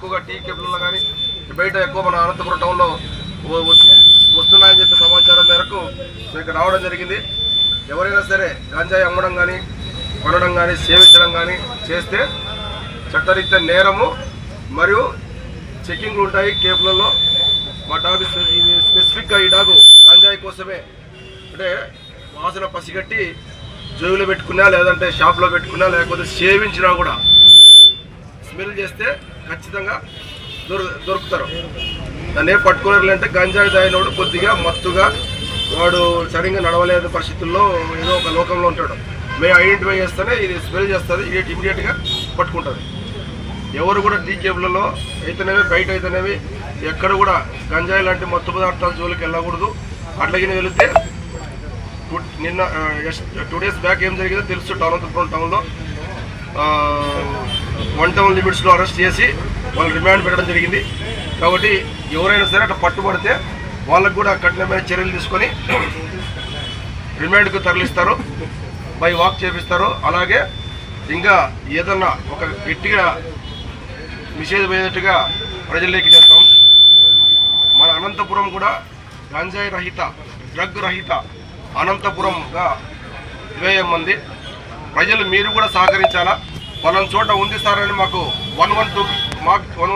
ఎక్కువగా టీ కేబుల్లో కానీ బయట ఎక్కువ మన అనంతపురం టౌన్లో వస్తున్నాయని చెప్పి సమాచారం మేరకు మీకు ఇక్కడ రావడం జరిగింది. ఎవరైనా సరే గంజాయి అమ్మడం కానీ కొనడం కానీ సేవించడం కానీ చేస్తే చట్టరీత్యా నేరము మరియు చెకింగ్లు ఉంటాయి కేబులలో మా డాగ్ స్పెసిఫిక్గా ఈ డాగు గంజాయి కోసమే అంటే వాసన పసిగట్టి జోబులో పెట్టుకున్నా లేదంటే షాప్లో పెట్టుకున్నా లేకపోతే సేవించినా కూడా స్మెల్ చేస్తే ఖచ్చితంగా దొరు దొరుకుతారు. దాన్ని ఏం పట్టుకోలేరు అంటే గంజాయి తాగినోడు కొద్దిగా మత్తుగా వాడు సరిగ్గా నడవలేని పరిస్థితుల్లో ఏదో ఒక లోకంలో ఉంటాడు. మేము ఐడెంటిఫై చేస్తేనే ఇది స్మెల్ చేస్తుంది ఇది ఇమీడియట్గా పట్టుకుంటుంది. ఎవరు కూడా టీ అయితేనేవి బయట అయితేనేవి ఎక్కడ కూడా గంజాయి లాంటి మత్తు పదార్థాల జోలికి వెళ్ళకూడదు. అట్లాగే వెళితే నిన్న టూ డేస్ బ్యాక్ ఏం జరిగిందో తెలుసు అనంతపురం టౌన్లో. వన్ టౌన్ లిమిట్స్లో అరెస్ట్ చేసి వాళ్ళు రిమాండ్ పెట్టడం జరిగింది. కాబట్టి ఎవరైనా సరే అట్లా పట్టుబడితే వాళ్ళకు కూడా కఠినమైన చర్యలు తీసుకొని రిమాండ్కు తరలిస్తారు బై వాక్ చేపిస్తారు. అలాగే ఇంకా ఏదన్నా ఒక గట్టిగా నిషేధమైనట్టుగా ప్రజల్లోకి చేస్తాం. మన అనంతపురం కూడా గంజాయి రహిత డ్రగ్ రహిత అనంతపురంగా ఇరవై మంది ప్రజలు మీరు కూడా సహకరించాలా? పలానా చోట ఉంది సార్ అని మాకు వన్ వన్ టూ మాకు వన్